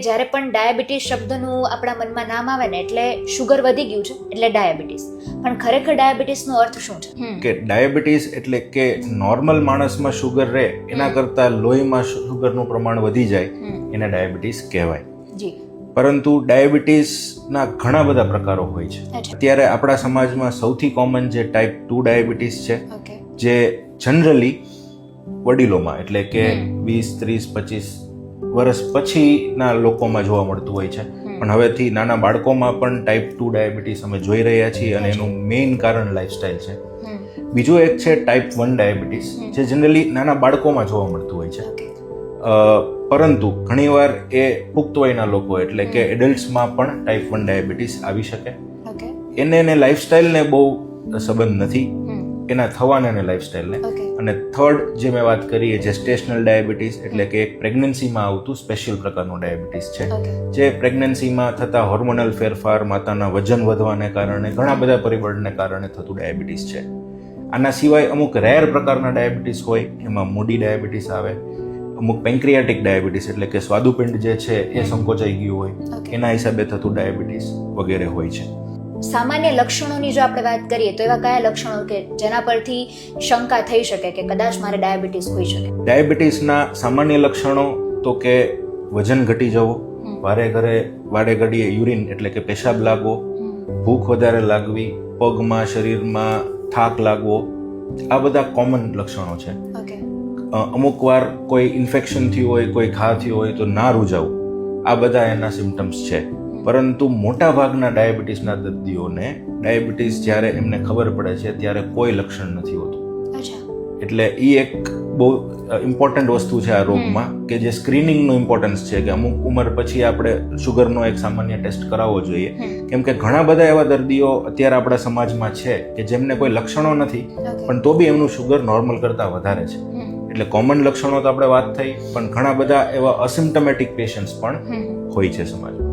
જ્યારે પણ ડાયાબિટીસ શબ્દનું આપણા મનમાં નામ આવે ને એટલે શુગર વધી ગયું છે એટલે ડાયાબિટીસ. પણ ખરેખર ડાયાબિટીસનો અર્થ શું છે? કે ડાયાબિટીસ એટલે કે નોર્મલ માણસમાં શુગર રહે એના કરતાં લોહીમાં શુગરનું પ્રમાણ વધી જાય એને ડાયાબિટીસ કહેવાય. જી. પરંતુ ડાયાબિટીસના ઘણા બધા પ્રકારો હોય છે. અત્યારે આપણા સમાજમાં સૌથી કોમન જે ટાઈપ ટુ ડાયાબિટીસ છે જે જનરલી વડીલોમાં એટલે કે વીસ ત્રીસ પચીસ વર્ષ પછીના લોકોમાં જોવા મળતું હોય છે. પણ હવેથી નાના બાળકોમાં પણ ટાઈપ ટુ ડાયાબિટીસ અમે જોઈ રહ્યા છીએ અને એનું મેઇન કારણ લાઈફસ્ટાઈલ છે. બીજું એક છે ટાઈપ વન ડાયાબિટીસ જે જનરલી નાના બાળકોમાં જોવા મળતું હોય છે. પરંતુ ઘણીવાર એ પુખ્ત વયના લોકો એટલે કે એડલ્ટ્સમાં પણ ટાઈપ વન ડાયાબિટીસ આવી શકે. એને એને લાઈફસ્ટાઈલને બહુ સંબંધ નથી. એના થવાને અને લાઈફસ્ટાઈલને ઓકે અને થર્ડ જે મેં વાત કરી એ જેસ્ટેશનલ ડાયાબિટીસ એટલે કે એક પ્રેગ્નન્સીમાં આવતું સ્પેશિયલ પ્રકારનું ડાયાબિટીસ છે. જે પ્રેગ્નન્સીમાં થતા હોર્મોનલ ફેરફાર માતાના વજન વધવાને કારણે ઘણા બધા પરિબળને કારણે થતું ડાયાબિટીસ છે. આના સિવાય અમુક રેર પ્રકારના ડાયાબિટીસ હોય એમાં મૂડી ડાયાબિટીસ આવે અમુક પેન્ક્રિયાટિક ડાયાબિટીસ એટલે કે સ્વાદુપિંડ જે છે એ સંકોચાઈ ગયું હોય એના હિસાબે થતું ડાયાબિટીસ વગેરે હોય છે. સામાન્ય લક્ષણોની જો આપણે વાત કરીએ તો એવા કયા લક્ષણો કે જેના પરથી શંકા થઈ શકે કે કદાચ મારે ડાયાબિટીસ હોઈ શકે? ડાયાબિટીસના સામાન્ય લક્ષણો તો કે વજન ઘટી જવું વારે ઘરે વાડે ઘડીએ યુરિન એટલે કે પેશાબ લાગવો ભૂખ વધારે લાગવી પગમાં શરીરમાં થાક લાગવો આ બધા કોમન લક્ષણો છે. અમુક વાર કોઈ ઇન્ફેક્શન થયું હોય કોઈ ઘા થયું હોય તો ના રૂજાવું. આ બધા એના સિમ્ટમ્સ છે. પરંતુ મોટા ભાગના ડાયાબિટીસના દર્દીઓને ડાયાબિટીસ જ્યારે એમને ખબર પડે છે ત્યારે કોઈ લક્ષણ નથી હોતું. એટલે એ એક બહુ ઇમ્પોર્ટન્ટ વસ્તુ છે આ રોગમાં કે જે સ્ક્રીનિંગનું ઇમ્પોર્ટન્સ છે કે અમુક ઉંમર પછી આપણે શુગરનો એક સામાન્ય ટેસ્ટ કરાવવો જોઈએ. કેમ કે ઘણા બધા એવા દર્દીઓ અત્યારે આપણા સમાજમાં છે કે જેમને કોઈ લક્ષણો નથી પણ તો બી એમનું શુગર નોર્મલ કરતાં વધારે છે. એટલે કોમન લક્ષણો તો આપણે વાત થઈ પણ ઘણા બધા એવા અસિમ્ટમેટિક પેશન્ટ્સ પણ હોય છે સમાજમાં.